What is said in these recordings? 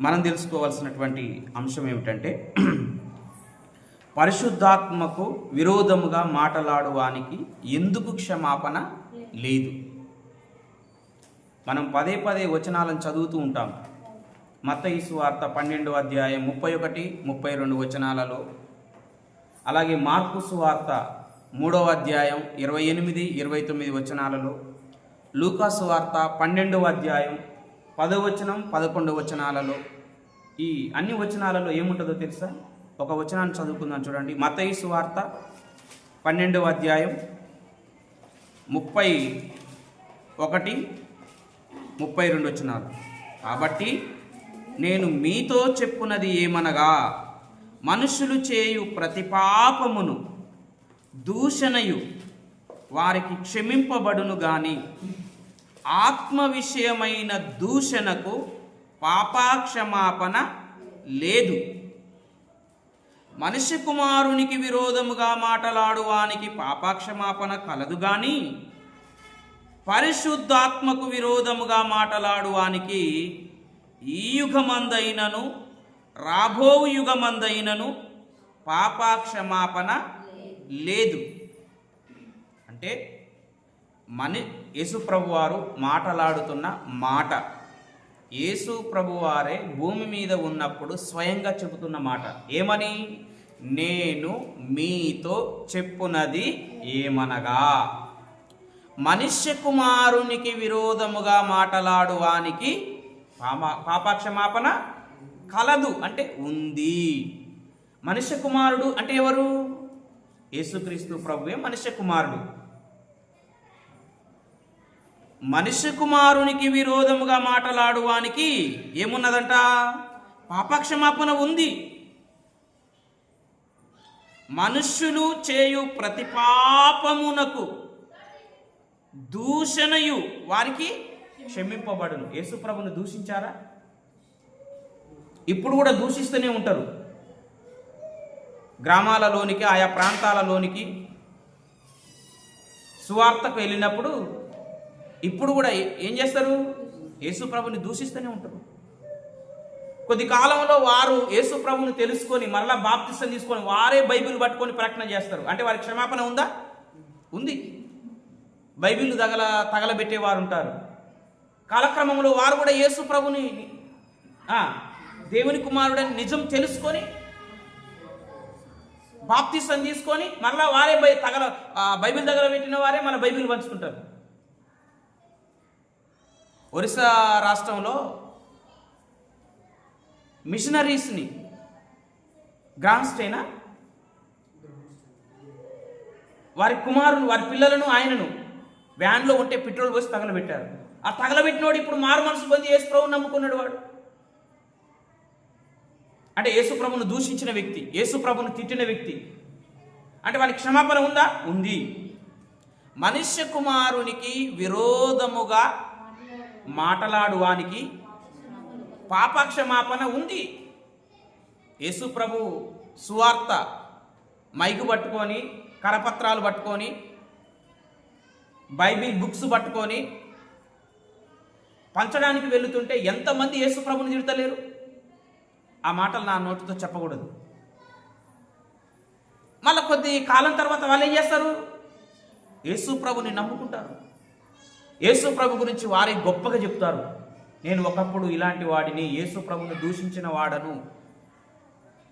మనం తెలుసుకోవాల్సినటువంటి అంశం ఏమిటంటే పరిశుద్ధాత్మకు విరోధముగా మాటలాడువానికి ఎందుకు క్షమాపణ లేదు? మనం పదే పదే వచనాలను చదువుతూ ఉంటాం. మత్తయి వార్త పన్నెండు అధ్యాయం ముప్పై ఒకటి ముప్పై రెండు వచనాలలో. అలాగే మార్కు సువార్త మూడవ అధ్యాయం ఇరవై ఎనిమిది ఇరవై తొమ్మిది వచనాలలో. లూకాసు వార్త పన్నెండవ అధ్యాయం పదవచనం పదకొండు పదకొండవ వచనాలలో. ఈ అన్ని వచనాలలో ఏముంటుందో తెలుసా? ఒక వచనాన్ని చదువుకుందాం చూడండి. మతయిసు వార్త పన్నెండవ అధ్యాయం ముప్పై ఒకటి ముప్పై రెండు వచనాలు. కాబట్టి నేను మీతో చెప్పున్నది ఏమనగా మనుషులు చేయు ప్రతి పాపమును దూషణయు వారికి క్షమింపబడును కానీ ఆత్మ విషయమైన దూషణకు పాపాక్షమాపణ లేదు. మనిషి కుమారునికి విరోధముగా మాటలాడువానికి పాపాక్షమాపణ కలదు గాని పరిశుద్ధాత్మకు విరోధముగా మాటలాడువానికి ఈ యుగమందైనను రాబో యుగమందైనను పాపాక్షమాపణ లేదు. అంటే మని యేసుప్రభు ప్రభువారు మాటలాడుతున్న మాట. యేసు ప్రభువారే భూమి మీద ఉన్నప్పుడు స్వయంగా చెబుతున్న మాట. ఏమని? నేను మీతో చెప్పునది ఏమనగా? మనుష్య కుమారునికి విరోధముగా మాటలాడువానికి పాప పాపాక్షమాపణ కలదు అంటే ఉంది. మనుష్య కుమారుడు అంటే ఎవరు? యేసుక్రీస్తు ప్రభువే మనుష్య కుమారుడు. మనిషి కుమారునికి విరోధముగా మాటలాడువానికి ఏమున్నదంట? పాపక్షమాపణ ఉంది. మనుష్యులు చేయు ప్రతి పాపమునకు దూషణయు వారికి క్షమింపబడును. యేసుప్రభును దూషించారా? ఇప్పుడు కూడా దూషిస్తూనే ఉంటారు. గ్రామాలలోనికి ఆయా ప్రాంతాలలోనికి సువార్తకు వెళ్ళినప్పుడు ఇప్పుడు కూడా ఏం చేస్తారు? యేసుప్రభుని దూషిస్తూనే ఉంటారు. కొద్ది కాలంలో వారు యేసుప్రభుని తెలుసుకొని మరలా బాప్తిస్తం తీసుకొని వారే బైబిల్ పట్టుకొని ప్రకటన చేస్తారు. అంటే వారి క్షమాపణ ఉందా? ఉంది. బైబిల్ తగల తగలబెట్టేవారు ఉంటారు. కాలక్రమంలో వారు కూడా యేసు ప్రభుని దేవుని కుమారుడని నిజం తెలుసుకొని బాప్తిస్తం తీసుకొని మరలా వారే బై తగల బైబిల్ తగలబెట్టిన వారే మన బైబిల్ పంచుకుంటారు. ఒరిస్సా రాష్ట్రంలో మిషనరీస్ని గ్రాండ్స్టైనా వారి కుమారుని వారి పిల్లలను ఆయనను వ్యాన్లో ఉంటే పెట్రోల్ పోసి తగలబెట్టారు. ఆ తగలబెట్టినోడు ఇప్పుడు మారు మనసు పొంది యేసు ప్రభుని నమ్ముకున్నాడు వాడు. అంటే యేసు ప్రభును దూషించిన వ్యక్తి యేసు ప్రభును తిట్టిన వ్యక్తి. అంటే వానికి క్షమాపణ ఉందా? ఉంది. మనుష్య కుమారునికి విరోధముగా మాటలాడువానికి పాపక్షమాపణ ఉంది. యేసు ప్రభు సువార్త మైకు పట్టుకొని కరపత్రాలు పట్టుకొని బైబిల్ బుక్స్ పట్టుకొని పంచడానికి వెళుతుంటే ఎంతమంది యేసు ప్రభుని తిడతలేరు? ఆ మాటలు నా నోటితో చెప్పకూడదు. మళ్ళీ కొద్ది కాలం తర్వాత వాళ్ళు ఏం చేస్తారు? యేసు ప్రభుని నమ్ముకుంటారు. యేసు ప్రభు గురించి వారే గొప్పగా చెప్తారు. నేను ఒకప్పుడు ఇలాంటి వాడిని యేసుప్రభుని దూషించిన వాడను.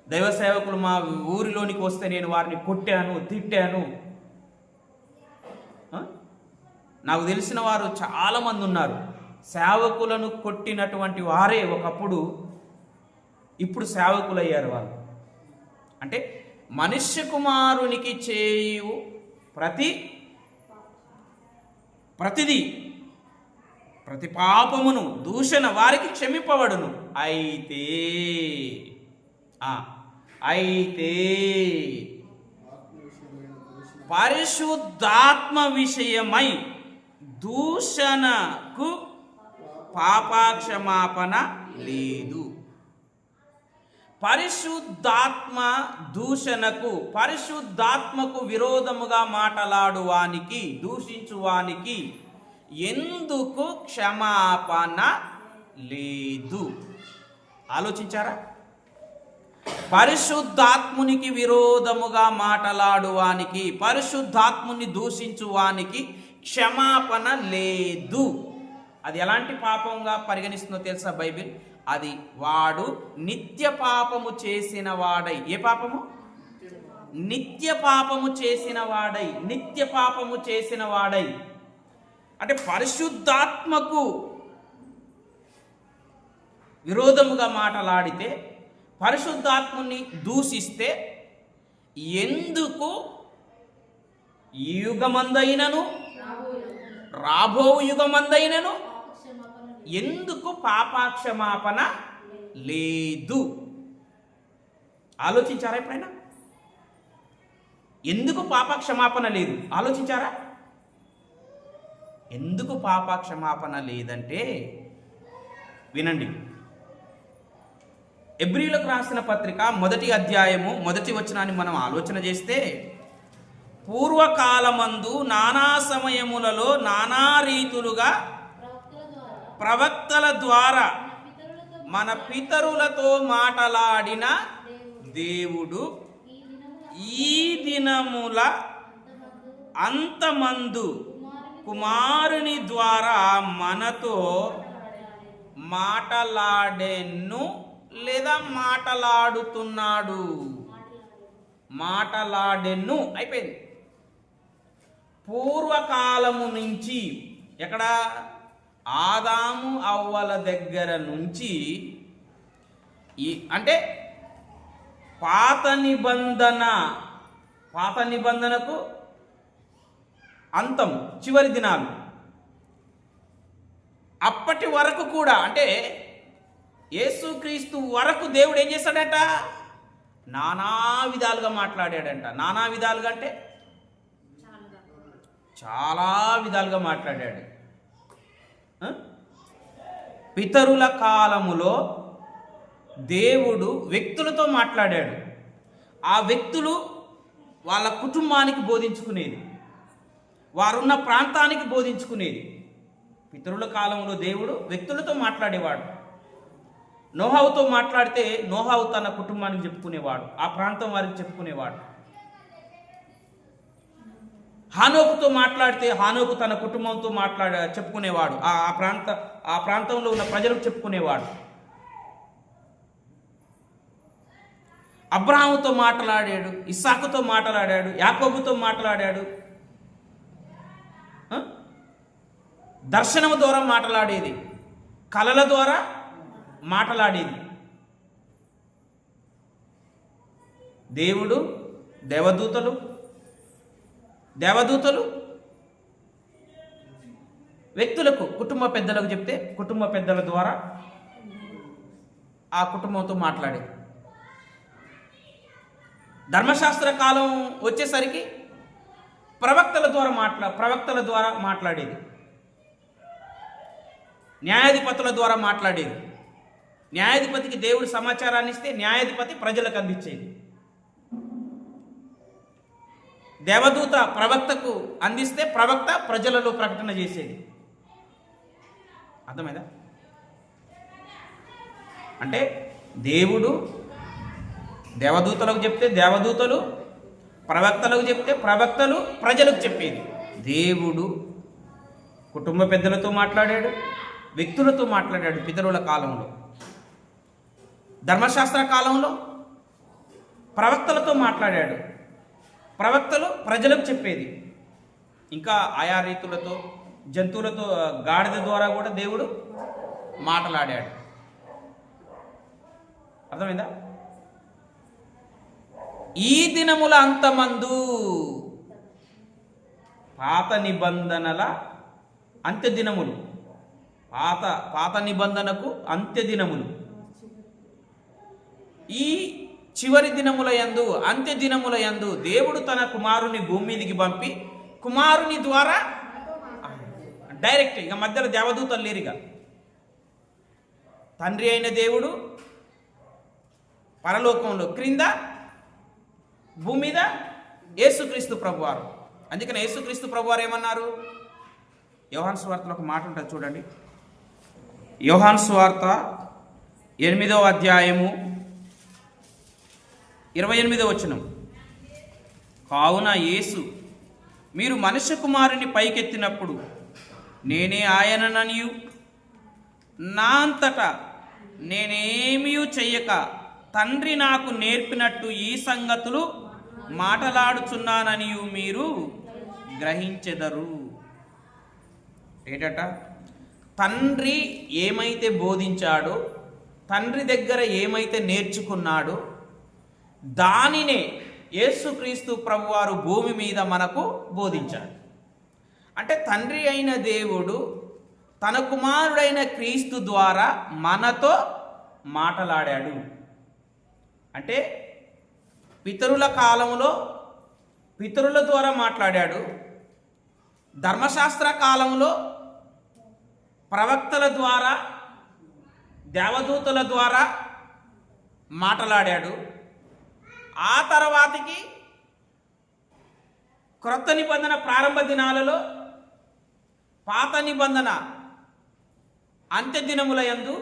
దైవ సేవకులు మా ఊరిలోనికి వస్తే నేను వారిని కొట్టాను తిట్టాను. నాకు తెలిసిన వారు చాలామంది ఉన్నారు. సేవకులను కొట్టినటువంటి వారే ఒకప్పుడు ఇప్పుడు సేవకులయ్యారు వాళ్ళు. అంటే మనుష్య కుమారునికి చేయు ప్రతి ప్రతిదీ ప్రతి పాపమును దూషణ వారికి క్షమిపబడును. అయితే అయితే పరిశుద్ధాత్మ విషయమై దూషణకు పాపాక్షమాపణ లేదు. పరిశుద్ధాత్మ దూషణకు పరిశుద్ధాత్మకు విరోధముగా మాటలాడువానికి దూషించువానికి ఎందుకు క్షమాపణ లేదు? ఆలోచించారా? పరిశుద్ధాత్మునికి విరోధముగా మాటలాడువానికి పరిశుద్ధాత్ముని దూషించువానికి క్షమాపణ లేదు. అది ఎలాంటి పాపంగా పరిగణిస్తుందో తెలుసా బైబిల్? అది వాడు నిత్య పాపము చేసిన వాడై. ఏ పాపము? నిత్య పాపము చేసిన వాడై. నిత్య పాపము చేసిన వాడై. అంటే పరిశుద్ధాత్మకు విరోధముగా మాటలాడితే పరిశుద్ధాత్ముని దూషిస్తే ఎందుకు ఈ యుగమందైనను రాబో యుగమందైనను ఎందుకు పాపాక్షమాపణ లేదు? ఆలోచించారా ఎప్పుడైనా? ఎందుకు పాపక్షమాపణ లేదు? ఆలోచించారా? ఎందుకు పాపక్షమాపణ లేదంటే వినండి. ఎబ్రిలకు రాసిన పత్రిక మొదటి అధ్యాయము మొదటి వచనాన్ని మనం ఆలోచన చేస్తే పూర్వకాలమందు నానా సమయములలో నానా రీతులుగా ప్రవక్తల ద్వారా మన పితరులతో మాటలాడిన దేవుడు ఈ దినముల అంతమందు కుమారుని ద్వారా మనతో మాటలాడెన్ను లేదా మాటలాడుతున్నాడు. మాటలాడెన్ను అయిపోయింది. పూర్వకాలము నుంచి ఎక్కడ? ఆదాము అవ్వల దగ్గర నుంచి ఈ అంటే పాత నిబంధన పాత నిబంధనకు అంతం చివరి దినాలు. అప్పటి వరకు కూడా అంటే యేసుక్రీస్తు వరకు దేవుడు ఏం చేశాడట నానా విధాలుగా మాట్లాడాడంట. నానా విధాలుగా అంటే? చాలా విధాలుగా మాట్లాడాడు. పితరుల కాలములో దేవుడు వ్యక్తులతో మాట్లాడాడు. ఆ వ్యక్తులు వాళ్ళ కుటుంబానికి బోధించుకునేది. వారున్న ప్రాంతానికి బోధించుకునేది. పితరుల కాలంలో దేవుడు వ్యక్తులతో మాట్లాడేవాడు. నోహావుతో మాట్లాడితే నోహావు తన కుటుంబానికి చెప్పుకునేవాడు. ఆ ప్రాంతం వారికి చెప్పుకునేవాడు. హానోకుతో మాట్లాడితే హానోకు తన కుటుంబంతో మాట్లాడ చెప్పుకునేవాడు. ఆ ప్రాంత ఆ ప్రాంతంలో ఉన్న ప్రజలకు చెప్పుకునేవాడు. అబ్రాహంతో మాట్లాడాడు ఇస్సాకుతో మాట్లాడాడు యాకోబుతో మాట్లాడాడు. దర్శనం ద్వారా మాట్లాడేది కళల ద్వారా మాట్లాడేది. దేవుడు దేవదూతలు దేవదూతలు? వ్యక్తులకు కుటుంబ పెద్దలకు చెప్తే కుటుంబ పెద్దల ద్వారా ఆ కుటుంబంతో మాట్లాడేది ధర్మశాస్త్ర కాలం వచ్చేసరికి ప్రవక్తల ద్వారా మాట్లా ప్రవక్తల ద్వారా మాట్లాడేది. న్యాయాధిపతుల ద్వారా మాట్లాడేది. న్యాయాధిపతికి దేవుడు సమాచారాన్ని ఇస్తే న్యాయాధిపతి ప్రజలకు అందించేది. దేవదూత ప్రవక్తకు అందిస్తే ప్రవక్త ప్రజలలో ప్రకటన చేసేది. అర్థమైందా? అంటే దేవుడు దేవదూతలకు చెప్తే దేవదూతలు ప్రవక్తలకు చెప్తే ప్రవక్తలు ప్రజలకు చెప్పేది. దేవుడు కుటుంబ పెద్దలతో మాట్లాడాడు వ్యక్తులతో మాట్లాడాడు పితరుల కాలంలో. ధర్మశాస్త్ర కాలంలో ప్రవక్తలతో మాట్లాడాడు. ప్రవక్తలు ప్రజలకు చెప్పేది. ఇంకా ఆయా రీతులతో జంతువులతో గాడిద ద్వారా కూడా దేవుడు మాట్లాడాడు. అర్థమైందా? ఈ దినముల అంతమందు పాత నిబంధనల అంత్య దినములు పాత పాత నిబంధనకు అంత్య దినములు ఈ చివరి దినముల యందు అంత్య దినముల యందు దేవుడు తన కుమారుని భూమి మీదికి పంపి కుమారుని ద్వారా డైరెక్ట్ ఇక మధ్యలో దేవదూతలు లేరు ఇక తండ్రి అయిన దేవుడు పరలోకంలో క్రింద భూమి మీద యేసుక్రీస్తు ప్రభువారు. అందుకని యేసుక్రీస్తు ప్రభువారు ఏమన్నారు? యోహాన్ స్వార్తలో ఒక మాట ఉంటుంది చూడండి. యోహాన్ స్వార్త ఎనిమిదవ అధ్యాయము ఇరవై ఎనిమిదో వచనం. కావున యేసు మీరు మనుష్య కుమారుని పైకెత్తినప్పుడు నేనే ఆయనననియు. నా అంతటా నేనేమీ చెయ్యక తండ్రి నాకు నేర్పినట్టు ఈ సంగతులు మాటలాడుచున్నాననియు మీరు గ్రహించెదరు. ఏంటట? తండ్రి ఏమైతే బోధించాడో తండ్రి దగ్గర ఏమైతే నేర్చుకున్నాడో దానినే యేసుక్రీస్తు ప్రభువారు భూమి మీద మనకు బోధించాడు అంటే తండ్రి అయిన దేవుడు తన కుమారుడైన క్రీస్తు ద్వారా మనతో మాటలాడాడు. అంటే పితరుల కాలంలో పితరుల ద్వారా మాట్లాడాడు. ధర్మశాస్త్ర కాలంలో ప్రవక్తల ద్వారా దేవదూతల ద్వారా మాట్లాడాడు. ఆ తర్వాతకి క్రొత్త నిబంధన ప్రారంభ దినాలలో పాత నిబంధన అంత్య దినముల యందు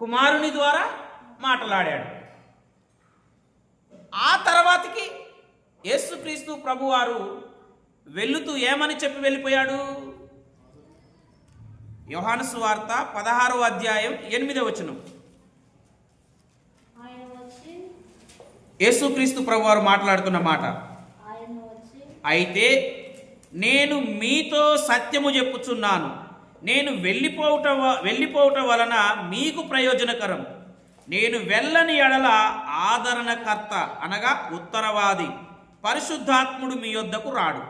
కుమారుని ద్వారా మాట్లాడాడు. ఆ తర్వాతకి యేసుక్రీస్తు ప్రభువారు వెళుతూ ఏమని చెప్పి వెళ్ళిపోయాడు? యోహాను సువార్త పదహారో అధ్యాయం ఎనిమిదవ వచనం ఆయన వచ్చి యేసుక్రీస్తు ప్రభువారు మాట్లాడుతున్న మాట. అయితే నేను మీతో సత్యము చెప్పుచున్నాను. నేను వెళ్ళిపోవట వెళ్ళిపోవటం వలన మీకు ప్రయోజనకరం. నేను వెళ్ళని ఎడల ఆదరణకర్త అనగా ఉత్తరవాది పరిశుద్ధాత్ముడు మీ యొద్దకు రాడు.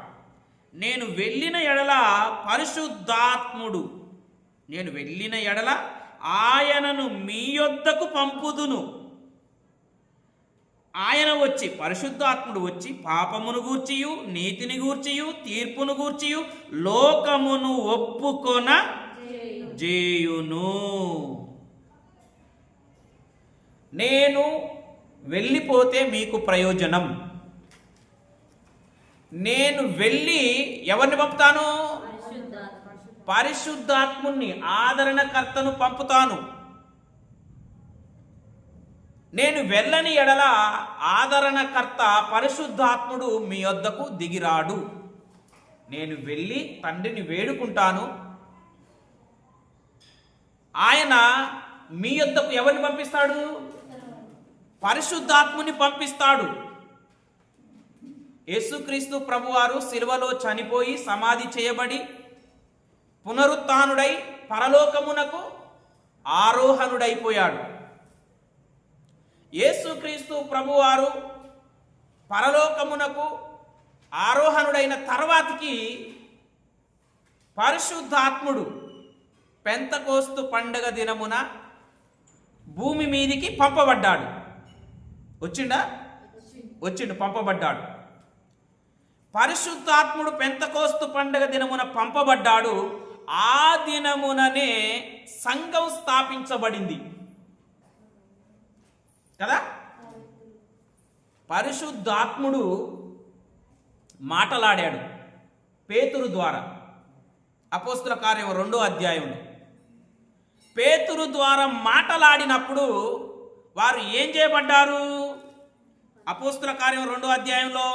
నేను వెళ్ళిన ఎడల పరిశుద్ధాత్ముడు నేను వెళ్ళిన ఎడల ఆయనను మీ యొద్దకు పంపుదును. ఆయన వచ్చి పరిశుద్ధాత్ముడు వచ్చి పాపమును గూర్చియు నీతిని గూర్చియు తీర్పును గూర్చియు లోకమును ఒప్పుకొన చేయును నేను వెళ్ళిపోతే మీకు ప్రయోజనం. నేను వెళ్ళి ఎవరిని పంపుతాను? పరిశుద్ధాత్మ. పరిశుద్ధాత్ముణ్ణి ఆదరణకర్తను పంపుతాను. నేను వెళ్ళని ఎడల ఆదరణకర్త పరిశుద్ధాత్ముడు మీ వద్దకు దిగిరాడు. నేను వెళ్ళి తండ్రిని వేడుకుంటాను. ఆయన మీ యొద్దకు ఎవరిని పంపిస్తాడు? పరిశుద్ధాత్ముని పంపిస్తాడు. యేసుక్రీస్తు ప్రభువారు శిల్వలో చనిపోయి సమాధి చేయబడి పునరుత్నుడై పరలోకమునకు ఆరోహణుడైపోయాడు. యేసుక్రీస్తు ప్రభువారు పరలోకమునకు ఆరోహణుడైన తర్వాతకి పరిశుద్ధాత్ముడు పెంతకోస్తు పండగ దినమున భూమి మీదికి పంపబడ్డాడు. వచ్చిండా? వచ్చిండు పంపబడ్డాడు. పరిశుద్ధాత్ముడు పెంతకోస్తు పండగ దినమున పంపబడ్డాడు. ఆ దినముననే సంఘం స్థాపించబడింది. కదా? పరిశుద్ధాత్ముడు మాటలాడాడు పేతురు ద్వారా. అపోస్తుల కార్యం రెండో అధ్యాయంలో పేతురు ద్వారా మాటలాడినప్పుడు వారు ఏం చేయబడ్డారు? అపోస్తుల కార్యం రెండో అధ్యాయంలో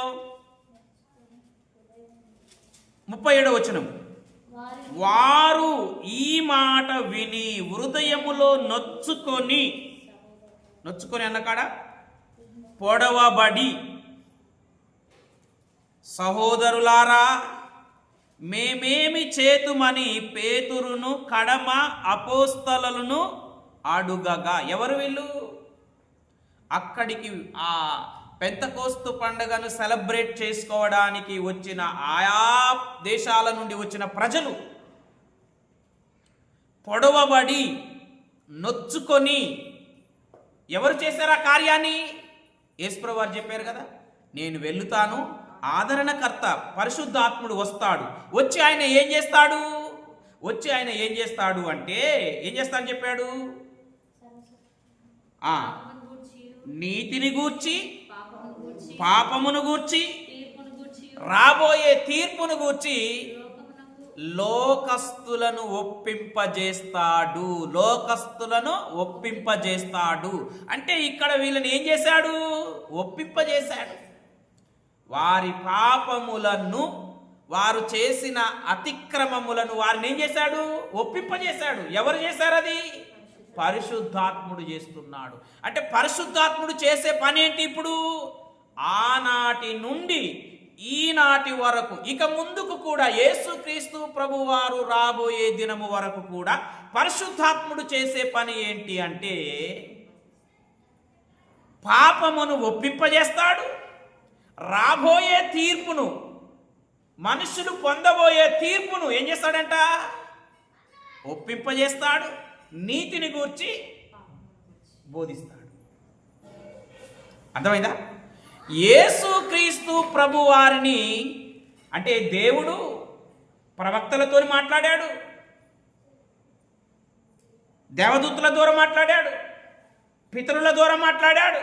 ముప్పై ఏడో వచనం వారు ఈ మాట విని హృదయములో నొచ్చుకొని నొచ్చుకొని అన్నకాడ పొడవబడి సహోదరులారా మేమేమి చేతుమని పేతురును కడమ అపోస్తలను అడుగగా? ఎవరు వీళ్ళు? అక్కడికి ఆ పెద్ద కోస్తు పండుగను సెలబ్రేట్ చేసుకోవడానికి వచ్చిన ఆయా దేశాల నుండి వచ్చిన ప్రజలు పొడవబడి నొచ్చుకొని ఎవరు చేశారు ఆ కార్యాన్ని? యేసుప్రభు వారు చెప్పారు కదా నేను వెళ్తాను ఆదరణకర్త పరిశుద్ధాత్ముడు వస్తాడు. వచ్చి ఆయన ఏం చేస్తాడు? వచ్చి ఆయన ఏం చేస్తాడు అంటే ఏం చేస్తాడని చెప్పాడు? నీతిని గూర్చి పాపమును గూర్చి రాబోయే తీర్పును గూర్చి లోకస్తులను ఒప్పింపజేస్తాడు. లోకస్తులను ఒప్పింపజేస్తాడు. అంటే ఇక్కడ వీళ్ళని ఏం చేశాడు? ఒప్పింపజేశాడు. వారి పాపములను వారు చేసిన అతిక్రమములను వారిని ఏం చేశాడు? ఒప్పింపజేశాడు. ఎవరు చేశారు అది? పరిశుద్ధాత్ముడు చేస్తున్నాడు. అంటే పరిశుద్ధాత్ముడు చేసే పని ఏంటి ఇప్పుడు? ఆనాటి నుండి ఈనాటి వరకు ఇక ముందుకు కూడా యేసుక్రీస్తు ప్రభువారు రాబోయే దినము వరకు కూడా పరిశుద్ధాత్ముడు చేసే పని ఏంటి అంటే పాపమును ఒప్పింపజేస్తాడు రాబోయే తీర్పును మనుషులు పొందబోయే తీర్పును ఏం చేస్తాడంట? ఒప్పింపజేస్తాడు నీతిని గూర్చి బోధిస్తాడు. అర్థమైందా? యేసు క్రీస్తు ప్రభు వారిని అంటే దేవుడు ప్రవక్తలతో మాట్లాడాడు. దేవదూతుల ద్వారా మాట్లాడాడు. పితరుల ద్వారా మాట్లాడాడు.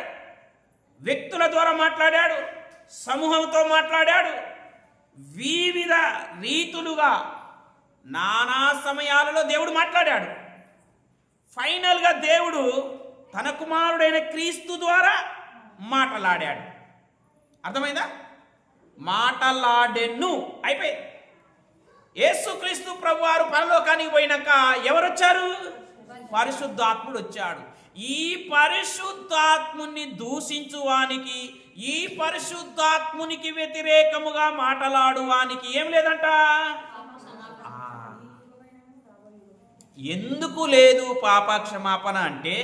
వ్యక్తుల ద్వారా మాట్లాడాడు. సమూహంతో మాట్లాడాడు. వివిధ రీతులుగా నానా సమయాలలో దేవుడు మాట్లాడాడు. ఫైనల్గా దేవుడు తన కుమారుడైన క్రీస్తు ద్వారా మాట్లాడాడు. అర్థమైందా? మాటలాడెన్ను. అయిపోయింది. యేసుక్రీస్తు ప్రభు వారు పరలోకానికి పోయినాక ఎవరు వచ్చారు పరిశుద్ధాత్ముడు వచ్చాడు ఈ పరిశుద్ధాత్ముని దూషించువానికి ఈ పరిశుద్ధాత్మునికి వ్యతిరేకముగా మాటలాడువానికి ఏం లేదంట? ఎందుకు లేదు పాప క్షమాపణ అంటే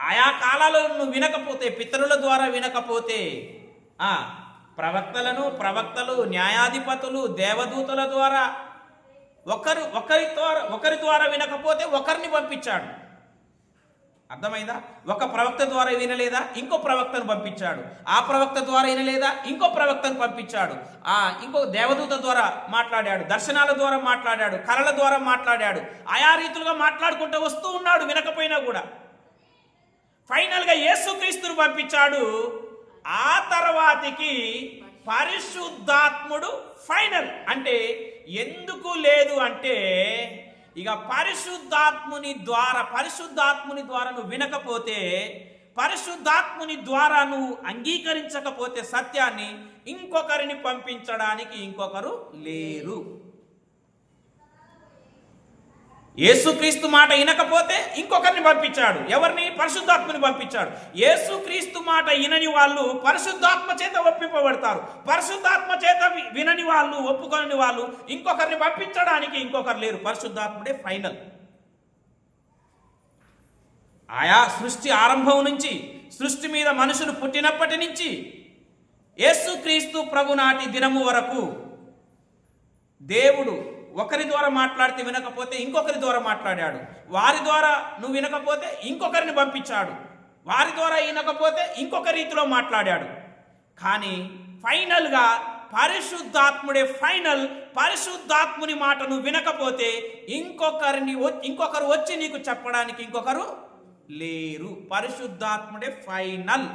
ఆయా కాలాలను నువ్వు వినకపోతే పితరుల ద్వారా వినకపోతే ఆ ప్రవక్తలను ప్రవక్తలు న్యాయాధిపతులు దేవదూతల ద్వారా ఒకరు ఒకరి ద్వారా ఒకరి ద్వారా వినకపోతే ఒకరిని పంపించాడు. అర్థమైందా? ఒక ప్రవక్త ద్వారా వినలేదా? ఇంకో ప్రవక్తను పంపించాడు. ఆ ప్రవక్త ద్వారా వినలేదా? ఇంకో ప్రవక్తను పంపించాడు. ఆ ఇంకో దేవదూత ద్వారా మాట్లాడాడు దర్శనాల ద్వారా మాట్లాడాడు కళల ద్వారా మాట్లాడాడు. ఆయా రీతులుగా మాట్లాడుకుంటూ వస్తూ ఉన్నాడు వినకపోయినా కూడా. ఫైనల్గా యేసుక్రీస్తును పంపించాడు. ఆ తర్వాతికి పరిశుద్ధాత్ముడు ఫైనల్. అంటే ఎందుకు లేదు అంటే ఇక పరిశుద్ధాత్ముని ద్వారా పరిశుద్ధాత్ముని ద్వారా నువ్వు వినకపోతే పరిశుద్ధాత్ముని ద్వారా నువ్వు అంగీకరించకపోతే సత్యాన్ని ఇంకొకరిని పంపించడానికి ఇంకొకరు లేరు. యేసుక్రీస్తు మాట వినకపోతే ఇంకొకరిని పంపించాడు. ఎవరిని? పరిశుద్ధాత్మని పంపించాడు. యేసుక్రీస్తు మాట వినని వాళ్ళు పరిశుద్ధాత్మ చేత ఒప్పింపబడతారు. పరిశుద్ధాత్మ చేత వినని వాళ్ళు ఒప్పుకొని వాళ్ళు ఇంకొకరిని పంపించడానికి ఇంకొకరు లేరు. పరిశుద్ధాత్ముడే ఫైనల్. ఆయా సృష్టి ఆరంభం నుంచి సృష్టి మీద మనుషులు పుట్టినప్పటి నుంచి యేసుక్రీస్తు ప్రభు నాటి దినము వరకు దేవుడు ఒకరి ద్వారా మాట్లాడితే వినకపోతే ఇంకొకరి ద్వారా మాట్లాడాడు. వారి ద్వారా నువ్వు వినకపోతే ఇంకొకరిని పంపించాడు. వారి ద్వారా వినకపోతే ఇంకొక రీతిలో మాట్లాడాడు. కానీ ఫైనల్గా పరిశుద్ధాత్ముడే ఫైనల్ పరిశుద్ధాత్ముని మాట నువ్వు వినకపోతే ఇంకొకరిని ఇంకొకరు వచ్చి నీకు చెప్పడానికి ఇంకొకరు లేరు. పరిశుద్ధాత్ముడే ఫైనల్.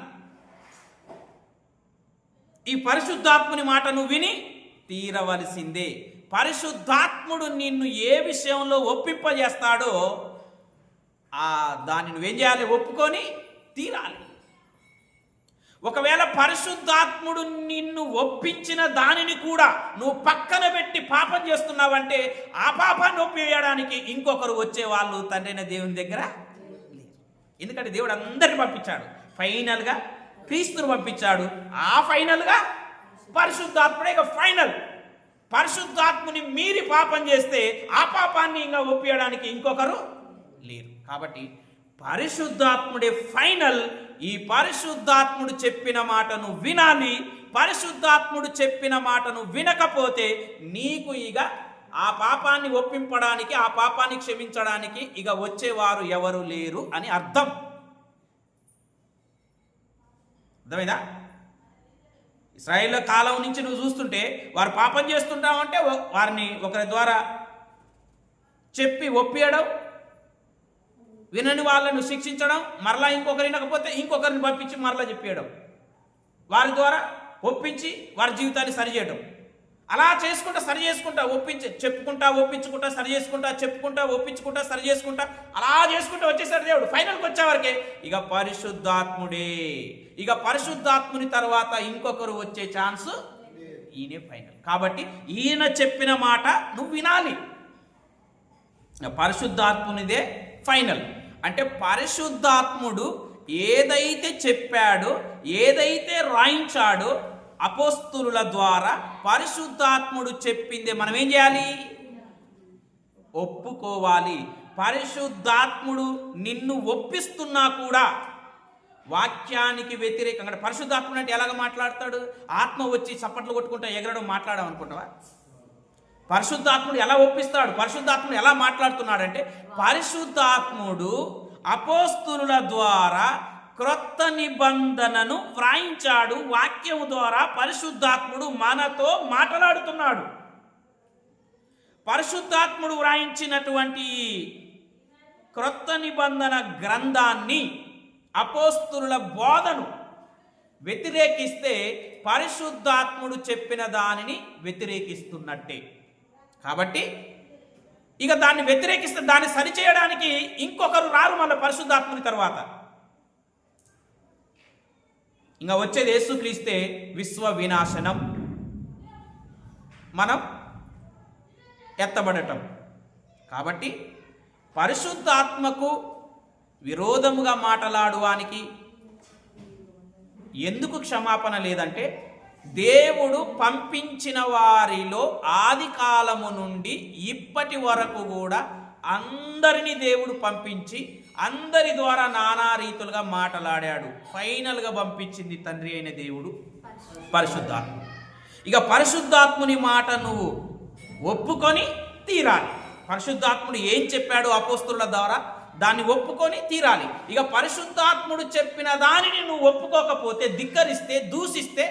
ఈ పరిశుద్ధాత్ముని మాట నువ్వు విని తీరవలసిందే. పరిశుద్ధాత్ముడు నిన్ను ఏ విషయంలో ఒప్పింపజేస్తాడో ఆ దాన్ని నువ్వేం చేయాలి? ఒప్పుకొని తీరాలి. ఒకవేళ పరిశుద్ధాత్ముడు నిన్ను ఒప్పించిన దానిని కూడా నువ్వు పక్కన పెట్టి పాపం చేస్తున్నావంటే ఆ పాపాన్ని ఒప్పివేయడానికి ఇంకొకరు వచ్చే వాళ్ళు తండ్రైన దేవుని దగ్గర ఎందుకంటే దేవుడు అందరిని పంపించాడు. ఫైనల్గా క్రీస్తుని పంపించాడు. ఆ ఫైనల్గా పరిశుద్ధాత్ముడే ఇక ఫైనల్. పరిశుద్ధాత్ముని మీరి పాపం చేస్తే ఆ పాపాన్ని ఇంకా ఒప్పియడానికి ఇంకొకరు లేరు. కాబట్టి పరిశుద్ధాత్ముడే ఫైనల్ ఈ పరిశుద్ధాత్ముడు చెప్పిన మాటను వినాలి పరిశుద్ధాత్ముడు చెప్పిన మాటను వినకపోతే నీకు ఇక ఆ పాపాన్ని ఒప్పింపడానికి ఆ పాపాన్ని క్షమించడానికి ఇక వచ్చేవారు ఎవరు లేరు అని అర్థం. అర్థమైందా? ఇస్రాయేల్ కాలం నుంచి నువ్వు చూస్తుంటే వారు పాపం చేస్తుంటామంటే ఓ- వారిని ఒకరి ద్వారా చెప్పి ఒప్పియడం వినని వాళ్ళను శిక్షించడం మరలా ఇంకొకరు వినకపోతే ఇంకొకరిని పంపించి మరలా చెప్పేయడం. వారి ద్వారా ఒప్పించి వారి జీవితాన్ని సరిచేయడం అలా చేసుకుంటా సరి చేసుకుంటా ఒప్పించి చెప్పుకుంటా ఒప్పించుకుంటా సరి చేసుకుంటా చెప్పుకుంటా ఒప్పించుకుంటా సరి చేసుకుంటా అలా చేసుకుంటా వచ్చేసాడు దేవుడు. ఫైనల్కి వచ్చేవరకే ఇక పరిశుద్ధాత్ముడే. ఇక పరిశుద్ధాత్ముని తర్వాత ఇంకొకరు వచ్చే ఛాన్స్ ఈయనే ఫైనల్ కాబట్టి ఈయన చెప్పిన మాట నువ్వు వినాలి. పరిశుద్ధాత్మునిదే ఫైనల్ అంటే పరిశుద్ధాత్ముడు ఏదైతే చెప్పాడో ఏదైతే రాయించాడో అపోస్తుల ద్వారా పరిశుద్ధాత్ముడు చెప్పింది మనం ఏం చేయాలి? ఒప్పుకోవాలి. పరిశుద్ధాత్ముడు నిన్ను ఒప్పిస్తున్నా కూడా వాక్యానికి వ్యతిరేకంగా అంటే పరిశుద్ధాత్ముడు అంటే ఎలాగ మాట్లాడతాడు? ఆత్మ వచ్చి చప్పట్లు కొట్టుకుంటా ఎగరడం మాట్లాడడం అనుకుంటావా? పరిశుద్ధాత్ముడు ఎలా ఒప్పిస్తాడు? పరిశుద్ధాత్ముడు ఎలా మాట్లాడుతున్నాడంటే పరిశుద్ధాత్ముడు అపోస్తుల ద్వారా క్రొత్త నిబంధనను వ్రాయించాడు వాక్యము ద్వారా పరిశుద్ధాత్ముడు మనతో మాట్లాడుతున్నాడు. పరిశుద్ధాత్ముడు వ్రాయించినటువంటి క్రొత్త నిబంధన గ్రంథాన్ని అపోస్తుల బోధను వ్యతిరేకిస్తే పరిశుద్ధాత్ముడు చెప్పిన దానిని వ్యతిరేకిస్తున్నట్టే. కాబట్టి ఇక దాన్ని వ్యతిరేకిస్తే దాన్ని సరిచేయడానికి ఇంకొకరు రారు మన పరిశుద్ధాత్ముని తర్వాత. ఇంకా వచ్చేది యేసుక్రీస్తే విశ్వ వినాశనం మనం ఎత్తబడటం. కాబట్టి పరిశుద్ధాత్మకు విరోధముగా మాట్లాడువానికి ఎందుకు క్షమాపణ లేదంటే దేవుడు పంపించిన వారిలో ఆది కాలము నుండి ఇప్పటి వరకు కూడా అందరినీ దేవుడు పంపించి అందరి ద్వారా నానా రీతులుగా మాటలాడాడు. ఫైనల్గా పంపించింది తండ్రి అయిన దేవుడు పరిశుద్ధాత్మ ఇక పరిశుద్ధాత్ముని మాట నువ్వు ఒప్పుకొని తీరాలి. పరిశుద్ధాత్ముడు ఏం చెప్పాడు అపోస్తుల ద్వారా? దాన్ని ఒప్పుకొని తీరాలి. ఇక పరిశుద్ధాత్ముడు చెప్పిన దానిని నువ్వు ఒప్పుకోకపోతే ధిక్కరిస్తే దూషిస్తే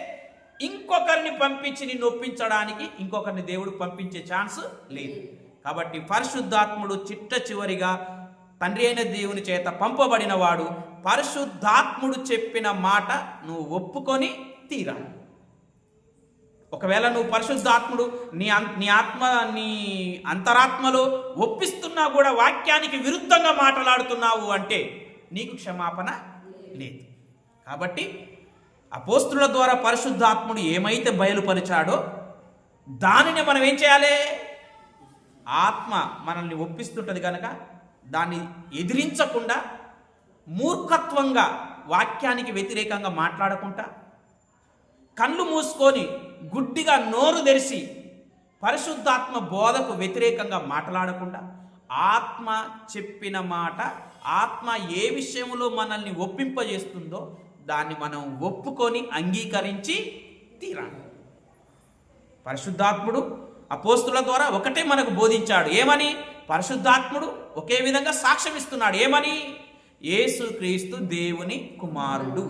ఇంకొకరిని పంపించి నిన్ను ఒప్పించడానికి ఇంకొకరిని దేవుడు పంపించే ఛాన్స్ లేదు. కాబట్టి పరిశుద్ధాత్ముడు చిట్ట చివరిగా తండ్రి అయిన దేవుని చేత పంపబడిన వాడు పరిశుద్ధాత్ముడు చెప్పిన మాట నువ్వు ఒప్పుకొని తీరాలి ఒకవేళ నువ్వు పరిశుద్ధాత్ముడు నీ అం- నీ ఆత్మ నీ అంతరాత్మలో ఒప్పిస్తున్నా కూడా వాక్యానికి విరుద్ధంగా మాట్లాడుతున్నావు అంటే నీకు క్షమాపణ లేదు. కాబట్టి అపోస్తుల ద్వారా పరిశుద్ధాత్ముడు ఏమైతే బయలుపరిచాడో దానిని మనం ఏం చేయాలి? ఆత్మ మనల్ని ఒప్పిస్తుంటుంది కనుక దాన్ని ఎదిరించకుండా మూర్ఖత్వంగా వాక్యానికి వ్యతిరేకంగా మాట్లాడకుండా కళ్ళు మూసుకొని గుడ్డిగా నోరు తెరిచి పరిశుద్ధాత్మ బోధకు వ్యతిరేకంగా మాట్లాడకుండా ఆత్మ చెప్పిన మాట ఆత్మ ఏ విషయంలో మనల్ని ఒప్పింపజేస్తుందో దాన్ని మనం ఒప్పుకొని అంగీకరించి తీరాలి. పరిశుద్ధాత్ముడు అపోస్తుల ద్వారా ఒకటే మనకు బోధించాడు. ఏమని? పరిశుద్ధాత్ముడు ఒకే విధంగా సాక్ష్యం ఇస్తున్నాడు. ఏమని? యేసుక్రీస్తు దేవుని కుమారుడు.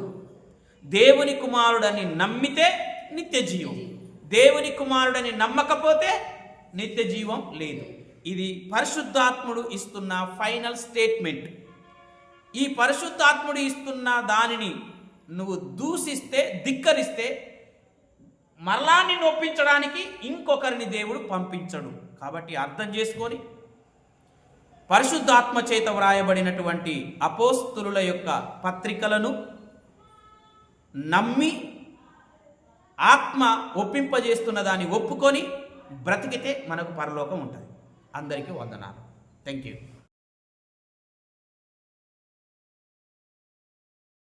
దేవుని కుమారుడని నమ్మితే నిత్య జీవం దేవుని కుమారుడని నమ్మకపోతే నిత్య జీవం లేదు. ఇది పరిశుద్ధాత్ముడు ఇస్తున్న ఫైనల్ స్టేట్మెంట్. ఈ పరిశుద్ధాత్ముడు ఇస్తున్న దానిని నువ్వు దూషిస్తే ధిక్కరిస్తే మరలా నిన్ను ఒప్పించడానికి ఇంకొకరిని దేవుడు పంపించడు. కాబట్టి అర్థం చేసుకొని పరిశుద్ధాత్మ చేత వ్రాయబడినటువంటి అపోస్తులుల యొక్క పత్రికలను నమ్మి ఆత్మ ఒప్పింపజేస్తున్న దాన్ని ఒప్పుకొని బ్రతికితే మనకు పరలోకం ఉంటుంది. అందరికీ వందనాలు. Thank you